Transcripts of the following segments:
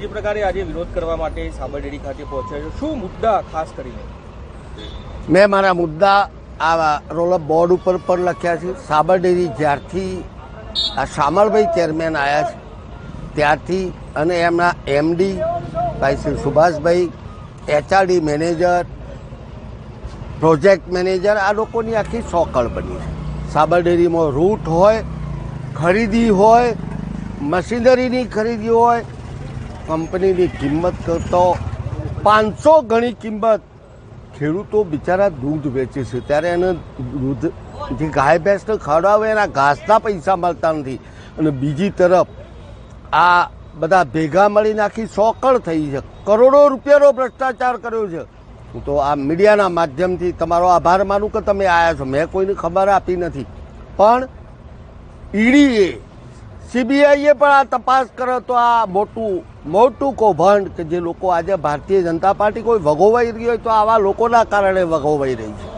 જે પ્રકારે આજે વિરોધ કરવા માટે સાબરડેરી ખાતે પહોંચ્યા છો. શું મુદ્દા ખાસ કરીને? મેં મારા મુદ્દા આ રોલઅપ બોર્ડ ઉપર પણ લખ્યા છે. સાબરડેરી જ્યારથી આ શામળભાઈ ચેરમેન આવ્યા છે, ત્યારથી અને એમના એમડી ભાઈ Shri Subhashbhai, HRD manager, project manager, આ લોકોની આખી સોકળ બની છે. સાબરડેરીમાં રૂટ હોય, ખરીદી હોય, મશીનરીની ખરીદી હોય કંપનીની કિંમત કરતો પાંચસો ગણી કિંમત ખેડૂતો બિચારા દૂધ વેચે છે. ત્યારે એને દૂધ જે ગાય ભેંસને ખવડાવે એના ઘાસના પૈસા મળતા નથી. અને બીજી તરફ આ બધા ભેગા મળીને આખી સોકળ થઈ છે. કરોડો રૂપિયાનો ભ્રષ્ટાચાર કર્યો છે. હું તો આ મીડિયાના માધ્યમથી તમારો આભાર માનું કે તમે આવ્યા છો. મેં કોઈને ખબર આપી નથી. પણ ઈડીએ સીબીઆઈએ પણ આ તપાસ કરે તો આ મોટું મોટું કૌભાંડ કે જે લોકો આજે ભારતીય જનતા પાર્ટી કોઈ વગોવાઈ રહી હોય તો આવા લોકોના કારણે વગોવાઈ રહી છે.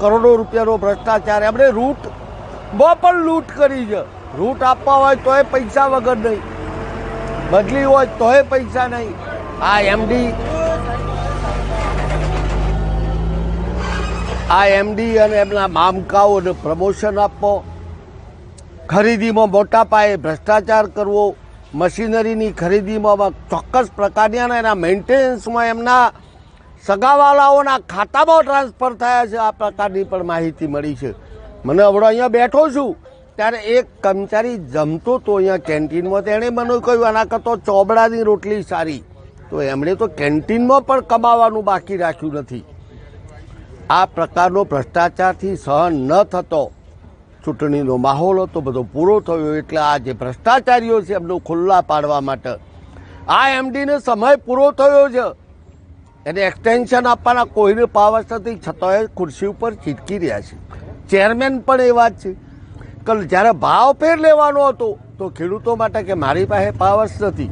કરોડો રૂપિયાનો ભ્રષ્ટાચાર, એમણે રૂટ બહુ પણ લૂંટ કરી છે. રૂટ આપવા હોય તોય પૈસા વગર નહીં. બદલી હોય તોય પૈસા નહીં. આ એમડી આ એમડી અને એમના મામકાઓને પ્રમોશન આપવો ખરીદીમાં મોટા પાયે ભ્રષ્ટાચાર કરવો, મશીનરીની ખરીદીમાં ચોક્કસ પ્રકારની અને એના મેન્ટેનન્સમાં એમના સગાવાલાઓના ખાતામાં ટ્રાન્સફર થયા છે. આ પ્રકારની પણ માહિતી મળી છે. મને હમણાં અહીંયા બેઠો છું, ત્યારે એક કર્મચારી જમતો તો અહીંયા કેન્ટીનમાં તેણે મને કહ્યું, આના કરતો ચોબડાની રોટલી સારી. તો એમણે તો કેન્ટીનમાં પણ કમાવાનું બાકી રાખ્યું નથી. આ પ્રકારનો ભ્રષ્ટાચારથી સહન ન થતો. ચૂંટણીનો માહોલ હતો, બધો પૂરો થયો એટલે આ જે ભ્રષ્ટાચારીઓ છે એમનો ખુલ્લા પાડવા માટે. આ એમડીને સમય પૂરો થયો છે. એને એક્સટેન્શન આપવાના કોઈને પાવર નથી, છતાંય ખુરશી ઉપર ચીટકી રહ્યા છે. ચેરમેન પણ એ વાત છે. કલ જ્યારે ભાવ ફેર લેવાનો હતો, તો ખેડૂતો માટે કે મારી પાસે પાવર્સ નથી.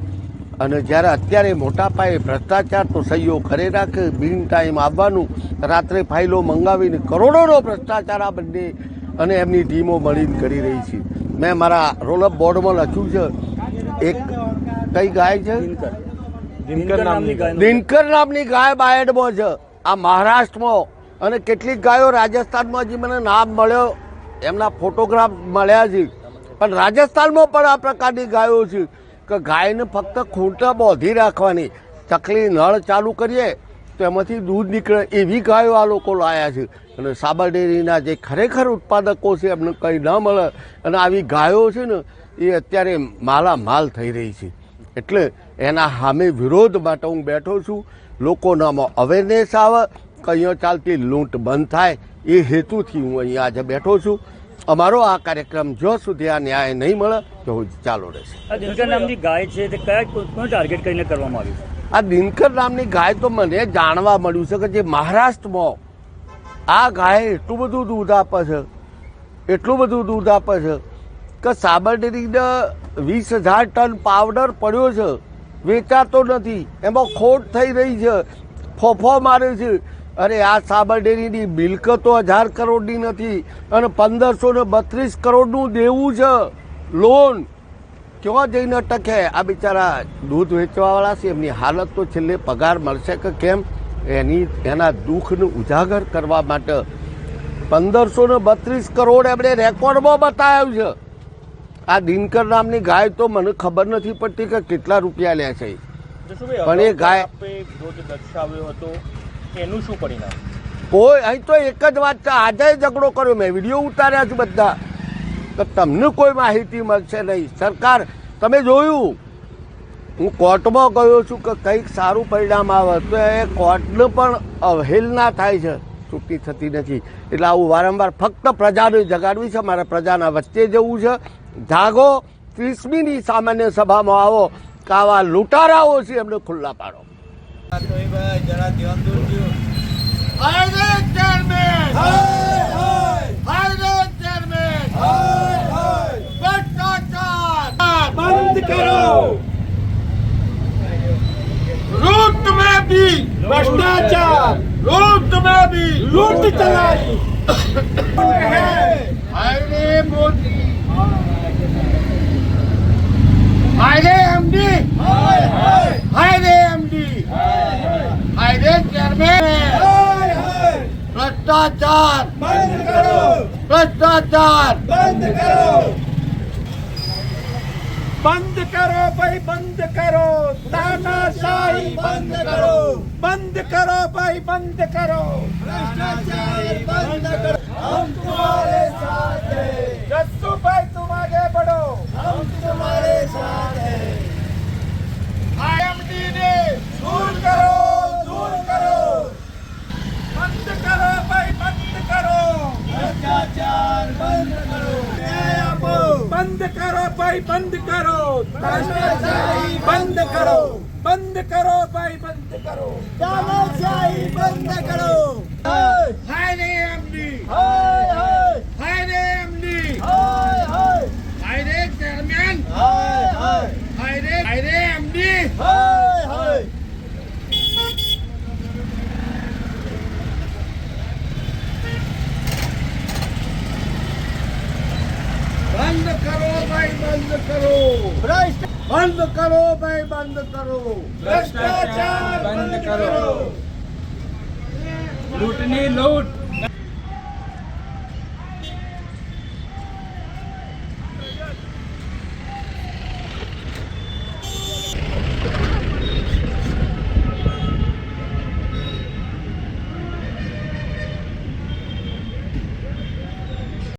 અને જ્યારે અત્યારે મોટા પાયે ભ્રષ્ટાચાર તો સહીઓ ઘરે રાખે, બિન ટાઈમ આવવાનું, રાત્રે ફાઇલો મંગાવીને કરોડોનો ભ્રષ્ટાચાર આ બંને અને એમની ટીમો મળીને કરી રહી છે. મેં મારા રોલઅપ બોર્ડમાં લખ્યું છે એક કઈ ગાય છે? દિનકર. નામની દિનકર નામની ગાય બાયડમાં છે. આ મહારાષ્ટ્રમાં. અને કેટલીક ગાયો રાજસ્થાનમાં જે મને નામ મળ્યો એમના ફોટોગ્રાફ મળ્યા છે. પણ રાજસ્થાનમાં પણ આ પ્રકારની ગાયો છે કે ગાયને ફક્ત ખૂંટા બોધી રાખવાની. ચકલી નળ ચાલુ કરીએ તો એમાંથી દૂધ નીકળે એવી ગાયો આ લોકો લાયા છે. અને સાબર ડેરીના જે ખરેખર ઉત્પાદકો છે, એમને કંઈ ન મળે. અને આવી ગાયો છે ને, એ અત્યારે માલામાલ થઈ રહી છે. એટલે એના સામે વિરોધ માટે હું બેઠો છું. લોકોનામાં અવેરનેસ આવે કે ચાલતી લૂંટ બંધ થાય, એ હેતુથી હું અહીંયા આજે બેઠો છું. અમારો આ કાર્યક્રમ જો સુધી આ ન્યાય નહીં મળે તો ચાલુ રહેશે. ગાય છે, તે કયા ટાર્ગેટ કરીને કરવામાં આવ્યું આ દિનકર નામની ગાય તો મને જાણવા મળ્યું છે કે જે મહારાષ્ટ્રમાં આ ગાય એટલું બધું દૂધ આપે છે, એટલું બધું દૂધ આપે છે કે સાબરડેરીને વીસ હજાર ટન પાવડર પડ્યો છે, વેચાતો નથી, એમાં ખોટ થઈ રહી છે, ફોફો મારે છે. અરે આ સાબરડેરીની મિલકતો હજાર કરોડની નથી અને પંદરસો ને બત્રીસ કરોડનું દેવું છે, લોન. ક્યાં જઈને ટકે આ બિચારા દૂધ વેચવાવાળા છે એમની હાલત તો છેલ્લે પગાર મળશે કે કેમ? એની એના દુઃખને ઉજાગર કરવા માટે પંદરસો ને બત્રીસ કરોડ એમણે રેકોર્ડમાં બતાવ્યું છે. આ દિનકર નામની ગાય તો મને ખબર નથી પડતી કે કેટલા રૂપિયા લે છે. પણ એ ગાય- દર્શાવ્યો હતો એનું શું પરિણામ? કોઈ અહીં તો એક જ વાત છે આજે ઝઘડો કર્યો મેં વીડિયો ઉતાર્યા છે બધા. તો તમને કોઈ માહિતી મળશે નહીં. સરકાર, તમે જોયું? હું કોર્ટમાં ગયો છું કે કંઈક સારું પરિણામ આવે તો એ કોર્ટને પણ અવહેલના થાય છે. છૂટી થતી નથી. એટલે આવું વારંવાર ફક્ત પ્રજાને જગાડવી છે. મારે પ્રજાના વચ્ચે જવું છે. જાગો. ત્રીસમીની સામાન્ય સભામાં આવો. કે આવા લૂંટારાઓ છે એમને ખુલ્લા પાડો. बंद દોટી ભ્રષ્ટાચાર લોક દબાવી લૂંટ ચલાવી હાયરે મોદી હાયરે એમડી હાયરે એમડી હાયરે ચેરમેન ભ્રષ્ટાચાર બંધ કરો ભ્રષ્ટાચાર બંધ કરો બંધ કરો ભાઈ, બંધ કરો. તાનાશાહી બંધ કરો. બંધ કરો ભાઈ, બંધ કરો. ભ્રષ્ટાચાર બંધ કરો. હમ તમારે સાથ બંધ કરો ભાઈ બંધ કરો. બંધ કરો બંધ કરો ભાઈ બંધ કરો. બંધ કરો હાય રે એમડી હાય હાય હાય રે એમડી હાય હાય હાય રે ચેરમેન હાય હાય હાય રે હાય રે એમડી હાય હાય બંધ કરો ભાઈ બંધ કરો બંધ કરો ભાઈ બંધ કરો. ભ્રષ્ટાચાર બંધ કરો. લૂંટની લૂંટ.